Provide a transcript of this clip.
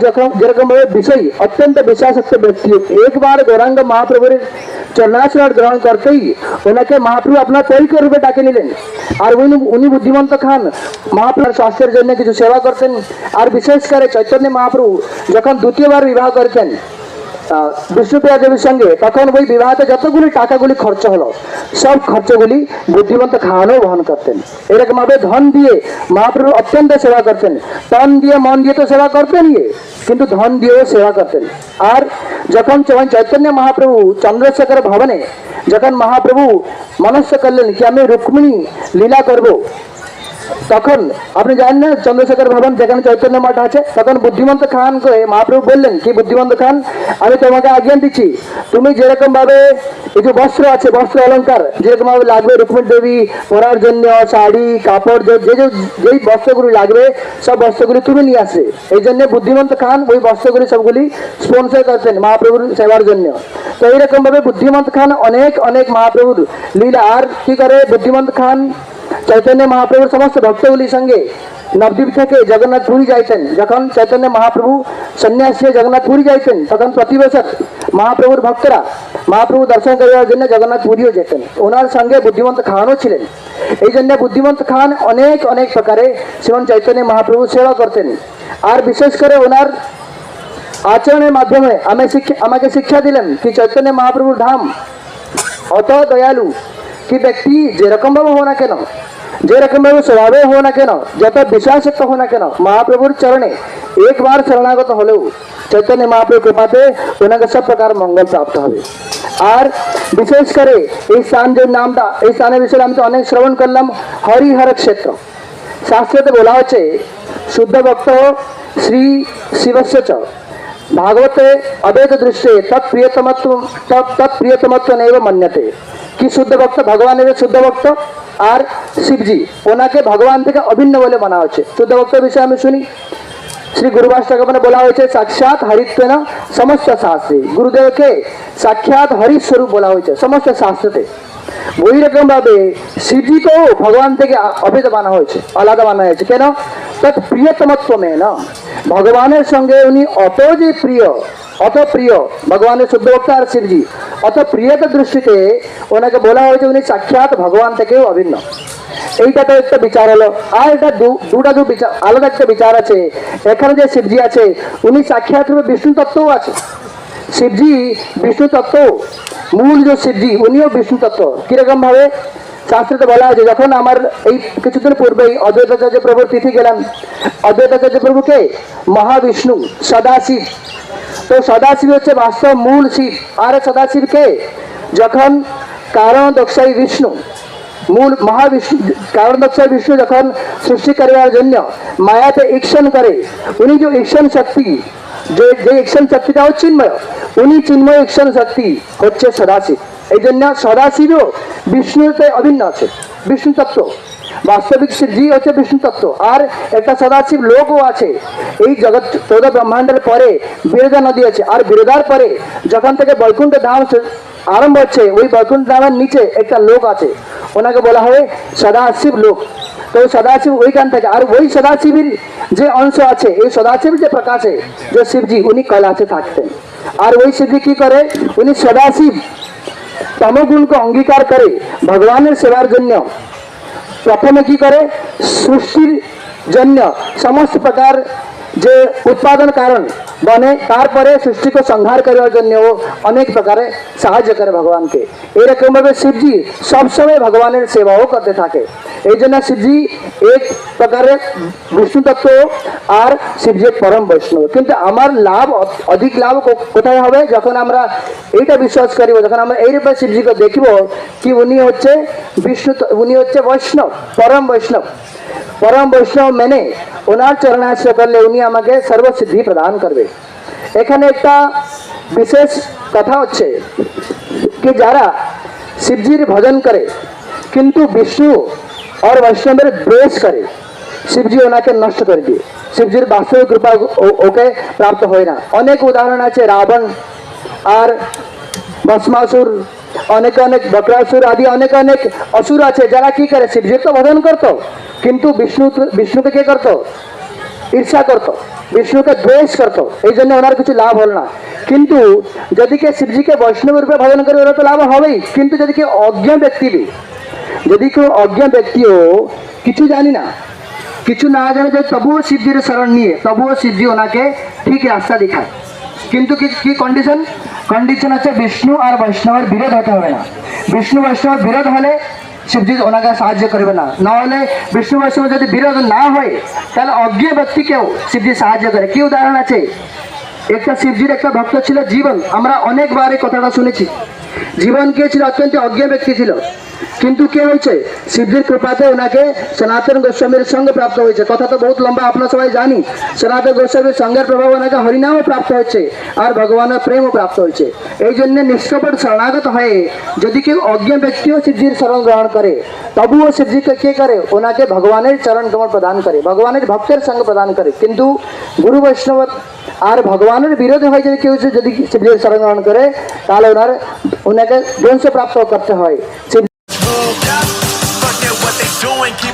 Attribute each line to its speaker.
Speaker 1: যখন যেরকম ভাবে বিষয় অত্যন্ত বিশ্বাসক্ত ব্যক্তি একবার গৌরাঙ্গ মহাপ্রভুর চরণাশ্রয় গ্রহণ করতেই ওনাকে মহাপ্রভু আপনার পরিকর রূপে ডাকে নিলেন আর উনি উনি বুদ্ধিমন্ত খান মহাপ্রভুর স্বাস্থ্যের জন্য কিছু সেবা করতেন আর বিশেষ করে চৈতন্য মহাপ্রভু যখন দ্বিতীয়বার বিবাহ করেছেন আহ, বিষ্ণুপ্রিয়া দেবীর সঙ্গে তখন ওই বিবাহতে যতগুলি টাকাগুলি খরচ হলো সব খরচগুলি বুদ্ধিমন্ত খাওয়ানো বহন করতেন এরকম ভাবে ধন দিয়ে মহাপ্রভু অত্যন্ত সেবা করতেন তন দিয়ে মন দিয়ে তো সেবা করতেন কিন্তু ধন দিয়েও সেবা করতেন। আর যখন চৈতন্য মহাপ্রভু চন্দ্রশেখর ভবনে, যখন মহাপ্রভু মনস্য করলেন কি আমি রুক্মিণী লীলা করব তখন আপনি জানেন না, চন্দ্রশেখর ভবন যেখানে চৈতন্য মঠ আছে, তখন বুদ্ধিমন্ত খানকে মহাপ্রভু বললেন, কি বুদ্ধিমন্ত খান? আমি তোমাকে আজ্ঞান দিচ্ছি, তুমি যেরকম ভাবে এই যে বস্ত্র আছে, বস্ত্র অলংকার যেরকম ভাবে লাগবে রুক্মিণ দেবী পরার জন্য, শাড়ি, কাপড়, যে যে যেই বস্ত্রগুলি লাগবে, সব বস্ত্রগুলি তুমি নিয়ে আসে এই জন্য বুদ্ধিমন্ত খান ওই বস্ত্রগুলি সবগুলি স্পন্সর করতেন মহাপ্রভুর সেবার জন্য। তো এইরকম ভাবে বুদ্ধিমন্ত খান অনেক অনেক মহাপ্রভুর লীলা। আর কি করে বুদ্ধিমন্ত খান? চৈতন্য মহাপ্রভুর সমস্ত ভক্তগুলির সঙ্গে নবদ্বীপ থেকে জগন্নাথ পুরী যাইতেন যখন চৈতন্য মহাপ্রভু সন্ন্যাসী হয়ে জগন্নাথ পুরী যাইতেন তখন প্রতি মহাপ্রভুর ভক্তরা মহাপ্রভু দর্শন করার জন্য জগন্নাথ পুরীও যেতেন। ওনার সঙ্গে বুদ্ধিমন্ত খানও ছিলেন। এই জন্য বুদ্ধিমন্ত খান অনেক অনেক প্রকারে শ্রীমন চৈতন্য মহাপ্রভু সেবা করতেন। আর বিশেষ করে ওনার আচরণের মাধ্যমে আমি আমাকে শিক্ষা দিলেন কি চৈতন্য মহাপ্রভুর ধাম অত দয়ালু কি ব্যক্তি যেরকম ভাবে হো না কেন যেরকম ভাবে স্বভাবে হো না কেন, যত বিশ্বাসত্ব হো না কেন, মহাপ্রভুর চরণে একবার শরণাগত হলেও চৈতন্য মহাপ্রভু কৃপাতে ওনাকে সব প্রকার মঙ্গল প্রাপ্ত হবে। আর বিশেষ করে এই স্থান যে নামটা, এই স্থানের বিষয়ে আমি তো অনেক শ্রবণ করলাম, হরিহর ক্ষেত্র। শাস্ত্রতে বলা হচ্ছে, শুদ্ধ ভক্ত শ্রী শিবস্য চ ভাগবতে অদ্বৈত দৃশ্যে তৎপ্রিয়তমত্ব তৎ- তৎপ্রিয়তমত্ব নেব মান্যতে। কি শুদ্ধ ভক্ত? ভগবানের শুদ্ধ ভক্ত আর শিবজি, ওনাকে ভগবান থেকে অভিন্ন বলে মানা হচ্ছে। শুদ্ধ ভক্তের বিষয়ে আমি শুনি। শ্রী গুরুবাস গুরুবাষ্টকমনে বলা হয়েছে, সাক্ষাৎ হরিত্বেন সমস্ত শাস্ত্রে। গুরুদেবকে সাক্ষাৎ হরিস্বরূপ বলা হয়েছে, সমস্ত শাস্ত্রতে। ওই রকম ভাবে শিবজিকেও ভগবান থেকে অভেদ বানা হয়েছে, আলাদা বানা হয়েছে। কেন? তৎ প্রিয়তমত্ব মে না ভগবানের সঙ্গে উনি অত যে প্রিয় অত প্রিয় ভগবানের শুদ্ধ ভক্ত আর শিবজি। অত প্রিয়তা দৃষ্টিতে ওনাকে বলা হয়েছে উনি সাক্ষাৎ ভগবান থেকেও অভিন্ন। এইটা তো একটা বিচার হলো। আর এটা দুটা দু বিচার, আলাদা একটা বিচার আছে। এখানে যে শিবজি আছে, উনি সাক্ষাৎ রূপে বিষ্ণু তত্ত্বও আছে। শিবজি, বিষ্ণু তত্ত্ব, মূল যে শিবজি, উনিও বিষ্ণু তত্ত্ব। কীরকম ভাবে শাস্ত্রতে বলা আছে যখন আমার এই কিছুদিন পূর্বেই অদ্বৈতাচার্য প্রভুর তিথি গেলাম। অদ্বৈতাচার্য প্রভুকে মহাবিষ্ণু, সদাশিব। তো সদাশিব হচ্ছে বাস্তব মূল শিব আর সদাশিবকে যখন কারণ দক্ষাই বিষ্ণু, মূল মহাবিষ্ণু, কারণ দক্ষাই বিষ্ণু যখন সৃষ্টি করার জন্য মায়াতে ইক্ষণ করে, উনি যে ইক্ষণ শক্তি, যে যে ইক্ষণ শক্তিটা হচ্ছে চিন্ময়, উনি চিন্ময় ইক্ষণ শক্তি হচ্ছে সদাশিব। এই জন্য সদাশিবও বিষ্ণুতে অভিন্ন আছে বিষ্ণু তত্ত্ব বাস্তবিক শিবজি হচ্ছে বিষ্ণু তত্ত্ব। আর একটা সদাশিব লোকও আছে। এই জগৎ চৌদ ব্রহ্মাণ্ডের পরে বিরোধা নদী আছে। আর বিরোধার পরে যখন থেকে বৈকুণ্ঠ ধাম আরম্ভ হচ্ছে, ওই বৈকুণ্ঠ ধামের নিচে একটা লোক আছে। ওনাকে বলা হয় সদাশিব লোক। তো সদাশিব ওইখান থেকে, আর ওই সদাশিবের যে অংশ আছে, এই সদাশিব যে প্রকাশে, যে শিবজি, উনি কৈলাসে থাকতেন। আর ওই শিবজি কি করে? উনি সদাশিব তমগুণকে অঙ্গীকার করে ভগবানের সেবার জন্য প্রথমে কি করে সৃষ্টির জন্য সমস্ত প্রকার যে উৎপাদন কারণ বনে, তারপরে সৃষ্টিকে সংহার করার জন্য ও অনেক প্রকারে সাহায্য করে ভগবানকে। এরকম ভাবে শিবজি সবসময় ভগবানের সেবাও করতে থাকে। এই জন্য শিবজি এক প্রকারে বিষ্ণু তত্ত্ব আর শিবজি পরম বৈষ্ণব। কিন্তু আমার লাভ অধিক লাভ কোথায় হবে? যখন আমরা এইটা বিশ্বাস করিব, যখন আমরা এইরূপে শিবজিকে দেখিব, কি উনি হচ্ছে বিষ্ণু উনি হচ্ছে বৈষ্ণব, পরম বৈষ্ণব। পরম বৈষ্ণব মেনে ওনার চরণাশ্রয় করলে উনি আমাকে সর্বসিদ্ধি প্রদান করবে। এখানে একটা বিশেষ কথা হচ্ছে কি যারা শিবজির ভজন করে, কিন্তু বিষ্ণু আর বৈষ্ণবের দ্বেষ করে, শিবজি ওনাকে নষ্ট করে দিয়ে। শিবজির বাস্তবিক কৃপা ওকে প্রাপ্ত হয় না। অনেক উদাহরণ আছে, রাবণ আর ভস্মাসুর অনেক অনেক বক্রাসুর আদি অনেক অনেক অসুর আছে, যারা কি করে? শিবজির তো ভজন করতো, কিন্তু বিষ্ণু, বিষ্ণুকে কে করতো? ঈর্ষা করতো, বিষ্ণুকে দ্বেষ করতো, এই জন্য ওনার কিছু লাভ হল না। কিন্তু যদি কে শিবজিকে বৈষ্ণব রূপে ভজন করে ওরা তো লাভ হবেই। কিন্তু যদি কেউ অজ্ঞ ব্যক্তি যদি কেউ অজ্ঞ ব্যক্তিও কিছু জানি না, কিছু না জানে যে তবুও শিবজির শরণ নিয়ে, তবুও শিবজি ওনাকে ঠিক রাস্তা দেখায়। কিন্তু কি কন্ডিশন কন্ডিশন আছে বিষ্ণু আর বৈষ্ণবের বিরোধ হতে হবে না। বিষ্ণু বৈষ্ণবের বিরোধ হলে শিবজি ওনাকে সাহায্য করবে না। নাহলে বিষ্ণু, বৈষ্ণব যদি বিরোধ না হয়, তাহলে অজ্ঞ ব্যক্তিকেও শিবজি সাহায্য করে। কি উদাহরণ আছে? একটা শিবজির একটা ভক্ত ছিল জীবন। আমরা অনেকবার এই কথাটা শুনেছি। জীবন কে ছিল? অত্যন্ত অজ্ঞ ব্যক্তি ছিল। কিন্তু কে হয়েছে? শিবজির কৃপাতে ওনাকে সনাতন গোস্বামীর সঙ্গে প্রাপ্ত হয়েছে। কথা তো বহুত লম্বা, আপনারা সবাই জানি। সনাতন গোস্বামীর সঙ্গের প্রভাব ওনাকে হরিনামও প্রাপ্ত হচ্ছে আর ভগবানের প্রেমও প্রাপ্ত হয়েছে। এই জন্য নিষ্কপট শরণাগত হয়ে যদি কেউ অজ্ঞ ব্যক্তিও শিবজির শরণ গ্রহণ করে, তবুও শিবজিকে কে করে? ওনাকে ভগবানের চরণ কমল প্রদান করে, ভগবানের ভক্তের সঙ্গে প্রদান করে। কিন্তু গুরু বৈষ্ণব আর ভগবানের বিরোধে হয় যদি কেউ যদি শিবজির শরণ গ্রহণ করে, তাহলে ওনার ওনাকে ধ্বংস প্রাপ্ত করতে হয়।
Speaker 2: Fuck it, what they doing? Keep